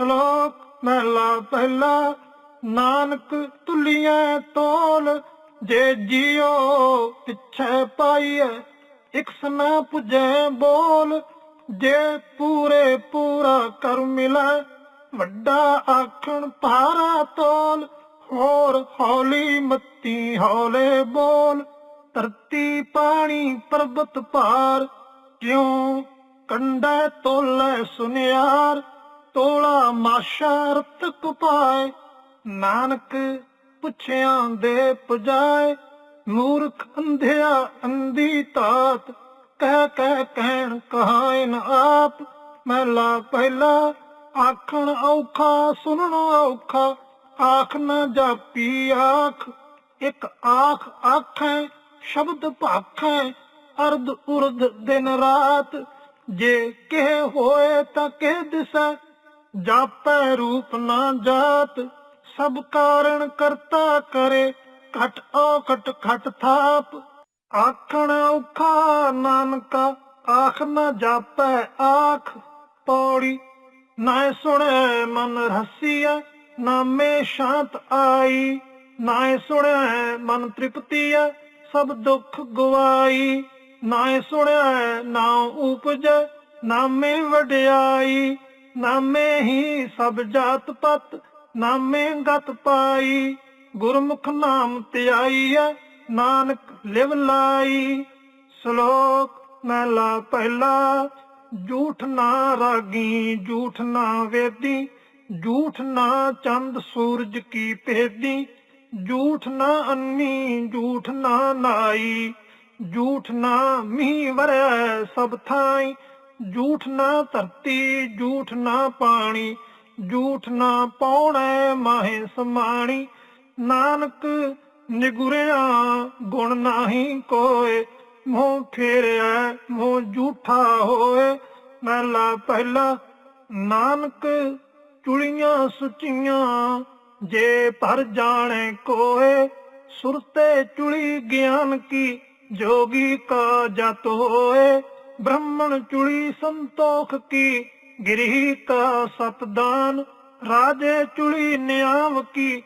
ਸ਼ਲੋਕ ਮਹਿਲਾ ਪਹਿਲਾ, ਨਾਨਕ ਤੁਲੀਆਂ ਤੋਲ, ਜੇ ਜਿਉ ਪਿੱਛੇ ਪਾਈਐ ਇਕ ਸਨਾ ਪੁਜੈ ਬੋਲ, ਜੇ ਪੂਰੇ ਪੂਰਾ ਕਰ ਮਿਲੈ, ਵੱਡਾ ਆਖਣ ਭਾਰਾ ਤੋਲ, ਹੋਰ ਹੌਲੀ ਮੱਤੀ ਹੌਲੇ ਬੋਲ, ਧਰਤੀ ਪਾਣੀ ਪਰਬਤ ਭਾਰ ਕਿਉ ਕੰਡਾ ਤੋਲੇ ਸੁਨਿਆਰ ਤੋਲਾ ਮਾਸ਼ਾ ਰਤਕ ਪਾਏ ਨਾਨਕ ਪੁੱਛਿਆਂ ਦੇ ਪੁਜਾਏ। ਮੂਰਖ ਅੰਧਿਆ ਅੰਧੀ ਤਾਤ ਕਹਿ ਕਹਿ ਕਹਿਣ ਕਹਾਇਨ ਆਪ। ਮਹਿਲਾ ਪਹਿਲਾ ਆਖਣ ਔਖਾ, ਸੁਣਨ ਔਖਾ। ਆਖ ਨਾ ਜਾਪੀ ਆਖ। ਇੱਕ ਆਖ ਆਖੈ, ਸ਼ਬਦ ਭਾਖੈ। ਅਰਧ ਉਰਧ ਦਿਨ ਰਾਤ। ਜੇ ਕਿਹ ਹੋਏ ਤਾਂ ਕਿਹ ਦਿਸੈ। ਜਾਪੈ ਰੂਪ ਨਾ ਜਾਤ, ਸਭ ਕਾਰਨ ਕਰਤਾ ਕਰੇ, ਘਟ ਔਕਟ ਖਟ ਥਾਪ। ਆਖਣ ਔਖਾ ਨਾਨਕਾ, ਆਖ ਨਾ ਜਾਪੈ ਆਖ। ਪੌੜੀ ਨਾ ਸੁਣੈ ਮਨ ਹਸੀਐ, ਨਾਮੇ ਸ਼ਾਂਤ ਆਈ। ਨਾ ਸੁਣੈ ਮਨ ਤ੍ਰਿਪਤੀਐ, ਸਭ ਦੁੱਖ ਗਵਾਈ ਨਾ ਸੁਣੈ ਨਾ ਉਪਜੈ, ਨਾਮੇ ਵਡਿਆਈ। ਨਾਮੇ ਹੀ ਸਭ ਜਾਤ ਪਤ, ਨਾਮੇ ਗਤ ਪਾਈ। ਗੁਰਮੁਖ ਨਾਮ ਧਿਆਈਐ ਨਾਨਕ ਲਿਵ ਲਾਈ। ਸ਼ਲੋਕ ਮਹਿਲਾ ਪਹਿਲਾ, ਝੂਠ ਨਾ ਰਾਗੀ, ਝੂਠ ਨਾ ਵੇਦੀ, ਝੂਠ ਨਾ ਚੰਦ ਸੂਰਜ ਕੀ ਭੇਦੀ। ਝੂਠ ਨਾ ਅੰਨੀ ਝੂਠ ਨਾ ਨਾਈ, ਝੂਠ ਨਾ ਮੀਂਹ ਵਰੈ ਸਭ ਥਾਈ। ਝੂਠ ਨਾ ਧਰਤੀ ਝੂਠ ਨਾ ਪਾਣੀ ਝੂਠ ਨਾ ਪੌਣੈ ਮਾਹੇ ਸਮਾਣੀ। ਨਾਨਕ ਨਿਗੁਰਿਆ, ਗੁਣ ਨਾਹੀ ਕੋਏ, ਮੂੰਹ ਫੇਰਿਆ, ਮੂੰਹ ਝੂਠਾ ਹੋਏ। ਮਹਿਲਾ ਪਹਿਲਾ, ਨਾਨਕ ਚੁਲੀਆਂ ਸੁਚੀਆਂ, ਜੇ ਭਰ ਜਾਣੇ ਕੋਏ। ਸੁਰਤੇ ਚੁਲੀ ਗਿਆਨ ਕੀ, ਜੋਗੀ ਕਾ ਜਤ ਹੋਏ। ਬ੍ਰਹਮਣ ਚੁਲੀ ਸੰਤੋਖ ਕੀ, ਗਿਰਹੀ ਸਤਦਾਨ, ਰਾਜੇ ਚੁਲੀ ਨਿਆਮ ਕੀ,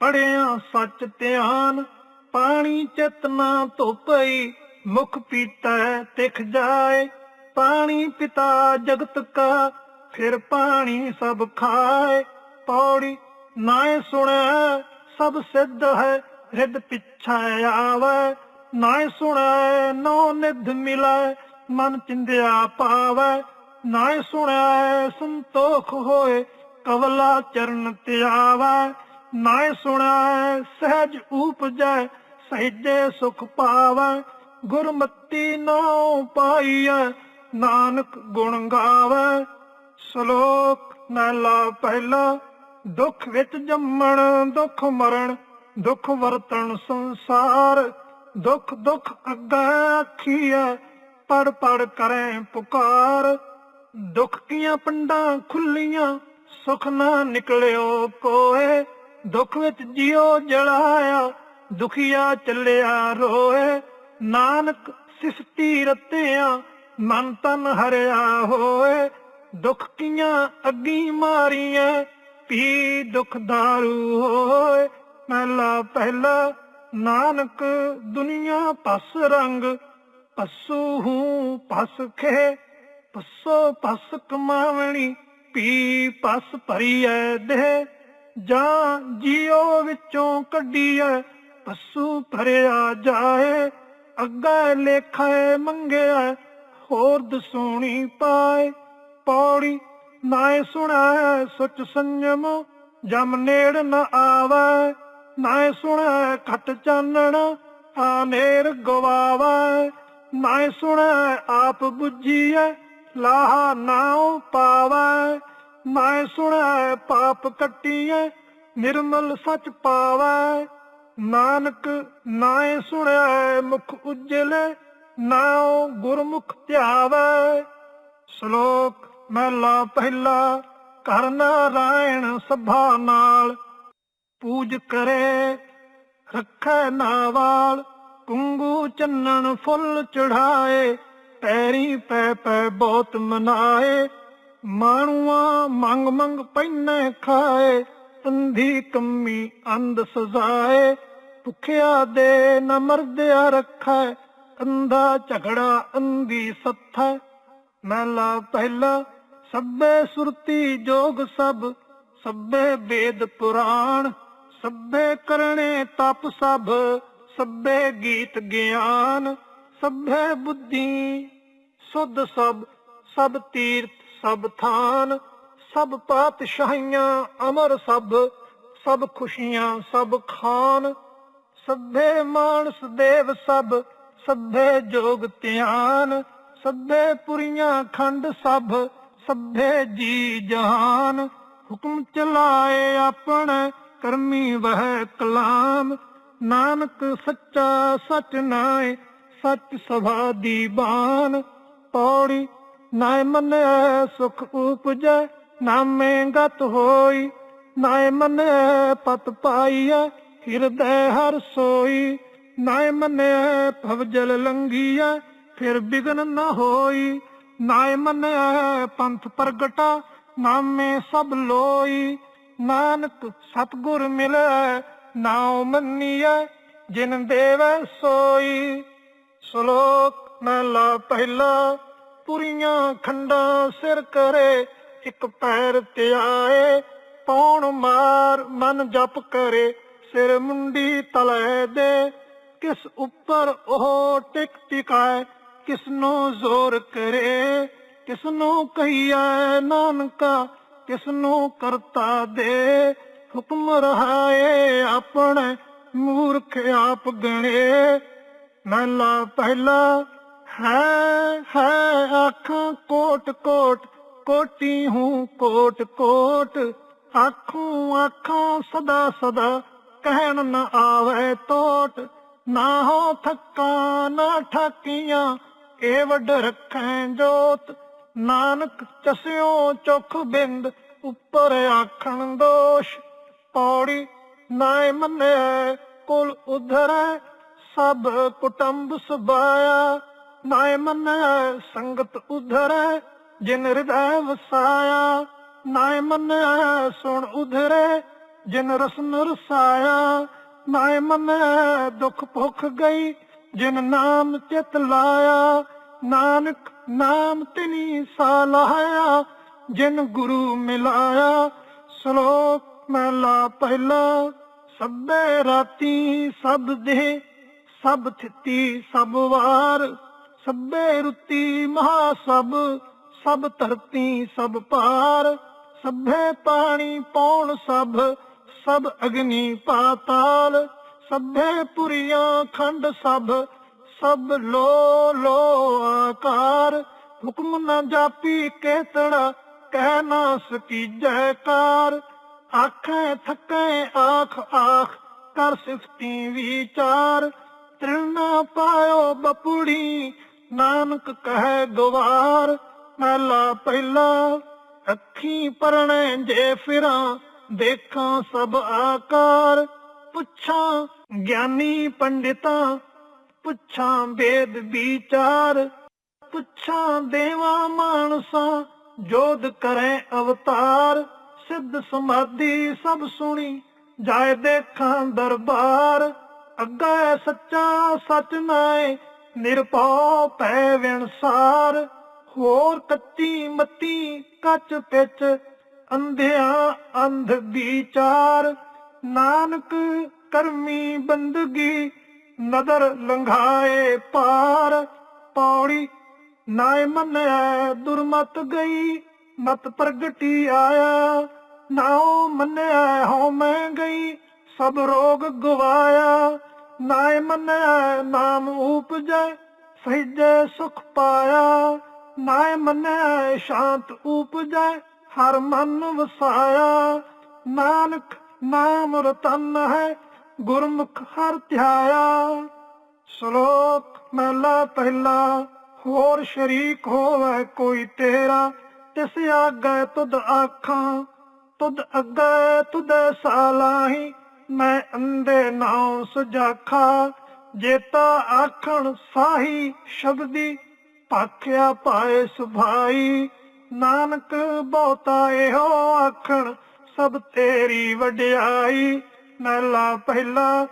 ਪੜਿਆ ਸੱਚ ਧਿਆਨ, ਪਾਣੀ ਚੇਤਨਾ ਧੁਪਈ, ਮੁਖ ਪੀਤਾ ਤਿਖ ਜਾਏ, ਪਾਣੀ ਪਿਤਾ ਜਗਤ ਕਾ, ਫਿਰ ਪਾਣੀ ਸਭ ਖਾਏ, ਪੌੜੀ ਨਾਏ ਸੁਣੈ, ਸਭ ਸਿੱਧ ਹੈ, ਰਿੱਧ ਪਿਛੈ ਆਵੈ, ਨਾਏ ਸੁਣੈ ਨੋ ਨਿਧ ਮਿਲੈ ਮਨ ਚਿੰਦਿਆ ਪਾਵੈ ਨਾਏ ਸੁਣਿਆ ਸੰਤੋਖ ਹੋਏ, ਕਵਲਾ ਚਰਨ ਧਿਆਵੈ ਨਾਏ ਸੁਣਿਆ ਸਹਿਜ ਉਪਜੈ, ਸਹਿਜੇ ਸੁਖ ਪਾਵੈ, ਗੁਰਮਤੀ ਨੋ ਪਾਈਐ, ਨਾਨਕ ਗੁਣ ਗਾਵੈ। ਸ਼ਲੋਕ ਨਹਿਲਾ ਪਹਿਲਾ, ਦੁੱਖ ਵਿੱਚ ਜੰਮਣ, ਦੁੱਖ ਮਰਨ, ਦੁੱਖ ਵਰਤਣ ਸੰਸਾਰ, ਦੁੱਖ ਦੁੱਖ ਅੱਗੇ ਆਖੀਐ। ਪੜ ਪੜ ਕਰੇ ਪੁਕਾਰ। ਦੁੱਖ ਕੀਆਂ ਪੰਡਾਂ ਖੁੱਲੀਆਂ, ਸੁਖ ਨਾ ਨਿਕਲਿਓ ਕੋਏ। ਦੁੱਖ ਵਿੱਚ ਜਿਉ ਜਲਾਇਆ, ਦੁਖੀਆ ਚੱਲਿਆ ਰੋਏ। ਨਾਨਕ ਸਿਫਤੀ ਰਤਿਆਂ, ਮਨ ਤਨ ਹਰਿਆ ਹੋਏ। ਦੁੱਖ ਕੀਆਂ ਅੱਗੀ ਮਾਰੀਆਂ ਪੀ ਦੁਖ ਦਾਰੂ ਹੋਏ। ਮਹਿਲਾ ਪਹਿਲਾ, ਨਾਨਕ ਦੁਨੀਆ ਪਸ ਰੰਗ ਪਸੂ ਹੂੰ ਪਸ ਖੇ, ਪਸੋ ਪਸ ਕਮਾਵਣੀ, ਪੀ ਪਸ ਭਰੀਐ ਦੇ ਜਾਂ ਜੀਓ ਵਿੱਚੋਂ ਕੱਢੀਐ, ਪਸੂ ਭਰਿਆ ਜਾਏ, ਅੱਗਾ ਲੇਖੇ ਮੰਗਿਆ ਹੋਰ ਦਸੂਣੀ ਪਾਏ, ਪੌੜੀ ਨਾਏ ਸੁਣੈ ਸੁਚ ਸੰਜਮ, ਜਮ ਨੇੜ ਨ ਆਵੈ, ਨਾਏ ਸੁਣੈ ਖਟ ਚਾਨਣ, ਆ ਨੇਰ ਗਵਾਵੈ ਨਾਏ ਸੁਣੈ, ਆਪ ਬੁੱਝੀਐ, ਲਾਹਾ ਨਾਉ ਪਾਵੈ। ਨਾਏ ਸੁਣੈ, ਪਾਪ ਕੱਟੀਐ, ਨਿਰਮਲ ਸਚ ਪਾਵੈ। ਨਾਨਕ ਨਾਏ ਸੁਣਿਆ ਮੁਖ ਉਜਲੇ, ਨਾਉ ਗੁਰਮੁਖ ਧਿਆਵੈ। ਸ਼ਲੋਕ ਮਹਿਲਾ ਪਹਿਲਾ ਕਰ ਨਾਰਾਇਣ ਸਭਾ ਨਾਲ। ਪੂਜ ਕਰੇ, ਰੱਖੈ ਨਾਵਾਲ। ਕੁੰਗੂ ਚੰਨਣ ਫੁੱਲ ਚੜਾਏ ਪੈਰੀ ਪੈ ਪੈ ਬਹੁਤ ਮਨਾਏ। ਮਾਣੂਆ ਮੰਗ ਮੰਗ ਪੈਨੇ ਖਾਏ ਅੰਧੀ ਕੰਮੀ ਅੰਧ ਸਜ਼ਾਏ। ਭੁਖਿਆ ਦੇ ਨ ਮਰਦਿਆ ਰੱਖੈ ਅੰਧਾ ਝਗੜਾ ਅੰਧੀ ਸੱਥੈ। ਮਹਿਲਾ ਪਹਿਲਾ ਸਭੇ ਸੁਰਤੀ ਜੋਗ ਸਭ ਸਭੇ ਵੇਦ ਪੁਰਾਣ ਸਭੇ ਕਰਨੇ ਤਪ ਸਭ। ਸਭੇ ਗੀਤ ਗਿਆਨ, ਸਭੇ ਬੁੱਧੀ, ਸੁਧ ਸਭ ਸਭ ਤੀਰਥ, ਸਭ ਥਾਨ, ਸਭ ਪਾਤਸ਼ਾਹੀਆਂ, ਅਮਰ ਸਭ ਸਭ ਖੁਸ਼ੀਆਂ, ਸਭ ਖਾਨ, ਸਭੇ ਮਾਨਸ ਦੇਵ ਸਭ, ਸਭੇ ਜੋਗ ਧਿਆਨ, ਸਭੇ ਪੁਰੀਆਂ ਖੰਡ ਸਭ, ਸਭੇ ਜੀ ਜਹਾਨ। ਹੁਕਮ ਚਲਾਏ ਆਪਣੇ, ਕਰਮੀ ਵਹਿ ਕਲਾਮ। ਨਾਨਕ ਸੱਚਾ ਸਚ ਨਾਏ, ਸਚ ਸਭਾ ਦੀ ਬਾਣ। ਪੌੜੀ ਨਾਇ ਮੰਨੈ ਸੁਖ ਉਪਜੈ, ਨਾਮੇ ਗਤ ਹੋਈ। ਨਾਇ ਮੰਨੈ ਪਤ ਪਾਈਐ, ਹਿਰਦੈ ਹਰ ਸੋਈ। ਨਾਇ ਮੰਨੈ ਭਵ ਜਲ ਲੰਘੀਐ ਫਿਰ ਬਿਗਨ ਨ ਹੋਈ। ਨਾਇ ਮੰਨੈ ਪੰਥ ਪ੍ਰਗਟਾ, ਨਾਮੇ ਸਭ ਲੋਈ। ਨਾਨਕ ਸਤਗੁਰ ਮਿਲੈ ਨਾਉ ਮੰਨੀਐ, ਜਿਨ ਦੇਵੈ ਸੋਈ। ਸ਼ਲੋਕ ਮਹਲਾ ਪਹਿਲਾ, ਪੁਰੀਆਂ ਖੰਡਾਂ ਸਿਰ ਕਰੇ, ਇੱਕ ਪੈਰ ਧਿਆਏ ਪੌਣ ਮਾਰ ਮਨ ਜਪ ਕਰੇ। ਸਿਰ ਮੁੰਡੀ ਤਲੇ ਦੇ, ਕਿਸ ਉੱਪਰ ਉਹ ਟਿਕ ਟਿਕਾਏ ਕਿਸ ਨੂੰ ਜ਼ੋਰ ਕਰੇ। ਕਿਸ ਨੂੰ ਕਹੀਐ, ਨਾਨਕਾ ਕਿਸ ਨੂੰ ਕਰਤਾ ਦੇ। ਹੁਕਮ ਰਹਾਏ ਆਪਣੇ ਮੂਰਖ ਆਪ ਗਣੇ। ਮਹਲਾ ਪਹਿਲਾ, ਹੈ ਹੈ, ਆਖਾਂ ਕੋਟ ਕੋਟ, ਕੋਟੀ ਹੂੰ ਕੋਟ ਕੋਟ। ਆਖੂੰ ਆਖਾਂ ਸਦਾ ਸਦਾ ਕਹਿਣ ਨਾ ਆਵੇ ਟੋਟ ਨਾ ਹੋ ਥੱਕਾ, ਨਾ ਠਾਕੀਆਂ ਏ ਵੱਡ ਰੱਖੈ ਜੋਤ। ਨਾਨਕ ਚਸਿਓ ਚੁਖ ਬਿੰਦ ਉੱਪਰ ਆਖਣ ਦੋਸ਼। ਪੌੜੀ ਨਾਇ ਮੰਨੈ, ਕੁਲ ਉਧਰੈ ਸਭ ਕੁਟੰਬ ਸੁਭਾਇਆ। ਨਾਇ ਮੰਨੈ, ਸੰਗਤ ਉਧਰੈ ਜਿਨ ਹਿਰਦੈ ਵਸਾਇਆ। ਨਾਇ ਮੰਨੈ, ਸੁਣ ਉਧਰੈ ਜਿਨ ਰਸਨ ਰਸਾਇਆ। ਨਾਇ ਮੰਨੈ, ਦੁਖ ਭੁਖ ਗਈ ਜਿਨ ਨਾਮ ਚਿਤ ਲਾਇਆ। ਨਾਨਕ ਨਾਮ ਤਿਨੀ ਸਾਲਾਇਆ ਜਿਨ ਗੁਰੂ ਮਿਲਾਇਆ। ਸ਼ਲੋਕ ਮਹਲਾ ਪਹਿਲਾ, ਸਭੇ ਰਾਤੀ ਸਭ ਦੇ ਸਭ ਥਿਤੀ, ਸਭ ਵਾਰ, ਸਭੇ ਰੁੱਤੀ ਮਹਾ ਸਭ ਸਭ ਧਰਤੀ, ਸਭ ਪਾਰ ਸਭੇ ਪਾਣੀ ਪੌਣ ਸਭ ਸਭ ਅਗਨੀ ਪਾਤਾਲ, ਸਭੇ ਪੁਰੀਆਂ ਖੰਡ ਸਭ ਸਭ ਲੋ ਲੋ ਆਕਾਰ, ਹੁਕਮ ਨਾ ਜਾਪੀ ਕੇਤੜਾ, ਕਹਿ ਨਾ ਸਕੀ ਜੈਕਾਰ ਆਖੇ, ਥੱਕੇ, ਆਖ ਆਖ, ਕਰ ਸਿਫਤੀ ਵਿਚਾਰ। ਤ੍ਰਿਣਾ ਪਾਇਓ ਬਪੁੜੀ, ਨਾਨਕ ਕਹੇ ਗਵਾਰ। ਮਹਲਾ ਪਹਿਲਾ, ਅੱਖੀ ਪਰਣੇ ਜੇ ਫਿਰਾਂ, ਦੇਖਾਂ ਸਭ ਆਕਾਰ। ਪੁੱਛਾਂ ਗਿਆਨੀ ਪੰਡਿਤਾਂ, ਪੁੱਛਾਂ ਵੇਦ ਵਿਚਾਰ। ਪੁੱਛਾਂ ਦੇਵਾ ਮਾਨਸਾ, ਜੋਧ ਕਰੇ ਅਵਤਾਰ। ਸਿੱਧ ਸਮਾਧੀ ਸਭ ਸੁਣੀ, ਜਾਏ ਦੇਖਾਂ ਦਰਬਾਰ। ਅੱਗਾ ਸੱਚਾ ਸਚ ਨਾਏ, ਨਿਰਭਉ ਭੈ ਵਿਣਸਾਰ। ਹੋਰ ਕੱਚੀ ਮੱਤੀ ਕੱਚ ਪਿੱਚ ਅੰਧਿਆਂ ਅੰਧ ਵਿਚਾਰ। ਨਾਨਕ ਕਰਮੀ ਬੰਦਗੀ, ਨਦਰ ਲੰਘਾਏ ਪਾਰ। ਪੌੜੀ ਨਾਇ ਮੰਨਿਆ ਦੁਰਮਤ ਗਈ, ਮਤ ਪ੍ਰਗਟੀ ਆਇਆ। ਨਾਉ ਮੰਨਿਆ ਹਉ ਮੈਂ ਗਈ ਸਭ ਰੋਗ ਗਵਾਇਆ। ਨਾਇ ਮੰਨਿਆ ਨਾਮ ਉਪਜੈ, ਸਹਿਜੈ ਸੁਖ ਪਾਇਆ। ਨਾਇ ਮੰਨਿਆ ਸ਼ਾਂਤ ਉਪਜੈ, ਹਰ ਮਨ ਵਸਾਇਆ। ਨਾਨਕ ਨਾਮ ਰਤਨ ਹੈ, ਗੁਰਮੁਖ ਹਰ ਧਿਆਇਆ। ਸ਼ਲੋਕ ਮਹਲਾ ਪਹਿਲਾ, ਹੋਰ ਸ਼ਰੀਕ ਹੋਵੇ ਕੋਈ ਤੇਰਾ, ਤਿਸ ਆਗੇ ਤੁਧ ਆਖਾਂ। ਤੁਦ ਅੱਗੇ ਤੁਧ ਸਾਲਾਹੀ, ਮੈਂ ਅੰਦੇ ਨਾਉ ਸੁਜਾਖਾ। ਜੇਤਾ ਆਖਣ ਸਾਹੀ, ਸ਼ਬਦੀ ਭਾਖਿਆ ਪਾਏ ਸੁਭਾਈ। ਨਾਨਕ ਬਹੁਤਾ ਇਹੋ ਆਖਣ, ਸਭ ਤੇਰੀ ਵਡਿਆਈ। ਮਹਿਲਾ ਪਹਿਲਾ,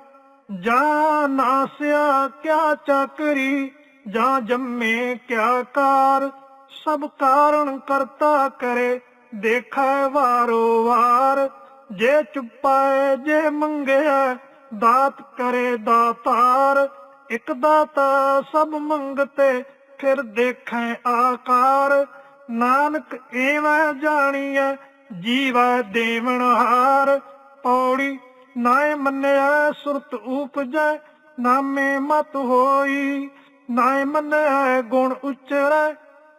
ਜਾਂ ਨਾਸਿਆ ਕਿਆ ਚਾਕਰੀ, ਜਾਂ ਜੰਮੇ ਕਿਆ ਕਾਰ। ਸਭ ਕਾਰਨ ਕਰਤਾ ਕਰੇ ਦੇਖੈ ਵਾਰੋ ਵਾਰ ਜੇ ਚੁਪਾਏ, ਜੇ ਮੰਗਿਆ ਦਾਤ ਕਰੇ ਦਾਤਾਰ। ਇੱਕ ਦਾਤਾ ਸਭ ਮੰਗਤੇ, ਫਿਰ ਦੇਖੈ ਆਕਾਰ। ਨਾਨਕ ਏਵੈ ਜਾਣੀਐ, ਜੀਵੈ ਦੇਵਨ ਹਾਰ। ਪੌੜੀ ਨਾਏ ਮੰਨਿਆ ਸੁਰਤ ਉਪਜੈ ਨਾਮੇ ਮਤ ਹੋਈ। ਨਾਏ ਮੰਨਿਆ ਗੁਣ ਉਚਰੈ,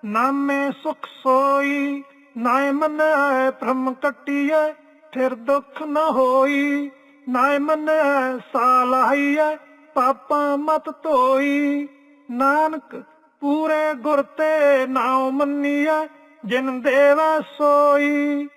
ਨਾਮੇ ਸੁਖ ਸੋਈ। ਨਾਏ ਮੰਨਿਆ ਭ੍ਰਮ ਕਟੀਐ ਫਿਰ ਦੁੱਖ ਨ ਹੋਈ। ਨਾਏ ਮੰਨਿਆ ਸਾਲਾਹੀਐ ਪਾਪਾ ਮਤ ਧੋਈ। ਨਾਨਕ ਪੂਰੇ ਗੁਰ ਤੇ ਨਾਉ ਮੰਨੀਐ, ਜਿਨ ਦੇਵੈ ਸੋਈ।